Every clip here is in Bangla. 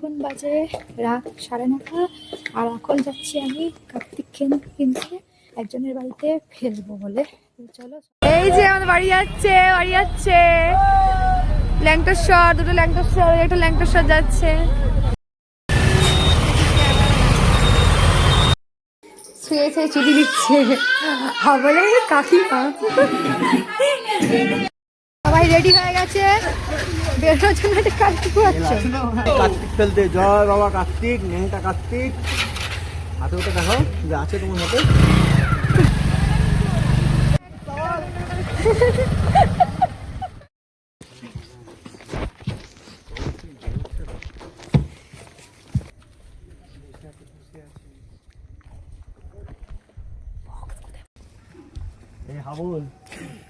এখন বাজে রাত সাড়ে নটা, আর এখন যাচ্ছি আমি কার্তিক খেন কিনতে। একজনের বাড়িতে ফেলব বলে। চলো, এই যে আমাদের বাড়ি যাচ্ছে বাড়ি যাচ্ছে। ল্যাংটোস্বর দুটো ল্যাংটোস্বর একটা ল্যাংটোস্বর যাচ্ছে। শুয়ে চুরি দিচ্ছে। বলে, কাকিমা। রেডি হয়ে গেছে। বেরোনোর জন্য একটা কার্তিক হচ্ছে কার্তিক ফেলতে। জয় বাবা কার্তিক নেংটা কার্তিক। হাতে ওটা দেখো যে আছে তোমার হাতে। এই হাবুল। এই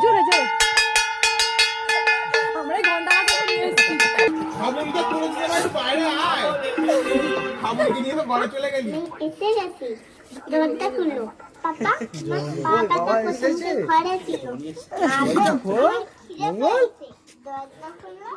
জোরে জোরে আমরা ঘণ্টা বাজাতে নিয়ে এসেছি হাবুলকে তুলে দিয়ে বাইরে আয় হাবুলকে নিয়ে তো ঘরে চলে গেলি এসে গেছি দরজা খুললো পাপা পাপা তো ঘরে ছিল পেয়েছে। দরজা খুললো